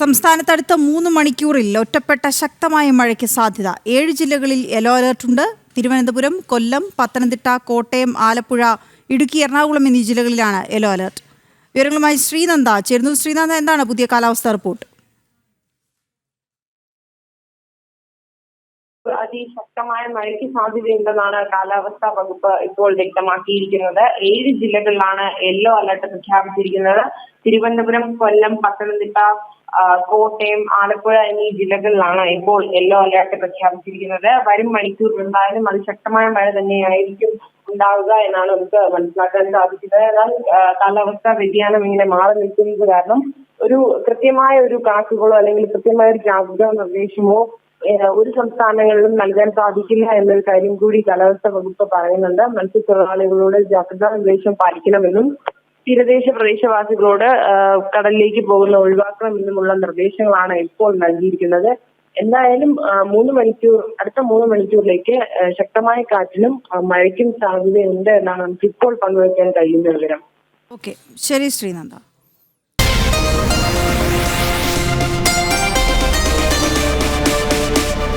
സംസ്ഥാനത്ത് അടുത്ത മൂന്ന് മണിക്കൂറിൽ ഒറ്റപ്പെട്ട ശക്തമായ മഴയ്ക്ക് സാധ്യത. ഏഴ് ജില്ലകളിൽ യെല്ലോ അലർട്ടുണ്ട് തിരുവനന്തപുരം കൊല്ലം പത്തനംതിട്ട കോട്ടയം ആലപ്പുഴ ഇടുക്കി എറണാകുളം എന്നീ ജില്ലകളിലാണ് യെല്ലോ അലർട്ട്. വിവരങ്ങളുമായി ശ്രീനന്ദ. ചേരുന്നു ശ്രീനന്ദ എന്താണ് പുതിയ കാലാവസ്ഥ റിപ്പോർട്ട്? അതിശക്തമായ മഴയ്ക്ക് സാധ്യതയുണ്ടെന്നാണ് കാലാവസ്ഥാ വകുപ്പ് ഇപ്പോൾ വ്യക്തമാക്കിയിരിക്കുന്നത്. ഏഴ് ജില്ലകളിലാണ് യെല്ലോ അലർട്ട് പ്രഖ്യാപിച്ചിരിക്കുന്നത്. തിരുവനന്തപുരം കൊല്ലം പത്തനംതിട്ട കോട്ടയം ആലപ്പുഴ എന്നീ ജില്ലകളിലാണ് ഇപ്പോൾ യെല്ലോ അലർട്ട് പ്രഖ്യാപിച്ചിരിക്കുന്നത്. വരും മണിക്കൂർ എന്തായാലും അതിശക്തമായ മഴ തന്നെയായിരിക്കും ഉണ്ടാവുക എന്നാണ് നമുക്ക് മനസ്സിലാക്കാൻ സാധിക്കുന്നത് എന്നാൽ കാലാവസ്ഥാ വ്യതിയാനം ഇങ്ങനെ മാറി നിൽക്കുന്നത് കാരണം ഒരു കൃത്യമായ ഒരു കണക്കുകളോ അല്ലെങ്കിൽ കൃത്യമായ ഒരു ജാഗ്രതാ നിർദ്ദേശമോ ഒരു സംസ്ഥാനങ്ങളിലും നൽകാൻ സാധിക്കില്ല എന്നൊരു കാര്യം കൂടി കാലാവസ്ഥാ വകുപ്പ് പറയുന്നുണ്ട്. മത്സ്യത്തൊഴിലാളികളോട് ജാഗ്രതാ നിർദ്ദേശം പാലിക്കണമെന്നും തീരദേശ പ്രദേശവാസികളോട് കടലിലേക്ക് പോകുന്ന ഒഴിവാക്കണമെന്നുമുള്ള നിർദ്ദേശങ്ങളാണ് ഇപ്പോൾ നൽകിയിരിക്കുന്നത്. എന്തായാലും മൂന്ന് മണിക്കൂർ അടുത്ത മൂന്ന് മണിക്കൂറിലേക്ക് ശക്തമായ കാറ്റിനും മഴയ്ക്കും സാധ്യതയുണ്ട് എന്നാണ് നമുക്ക് ഇപ്പോൾ പങ്കുവയ്ക്കാൻ കഴിയുന്ന വിവരം. ഓക്കെ. ശരി ശ്രീനന്ദ.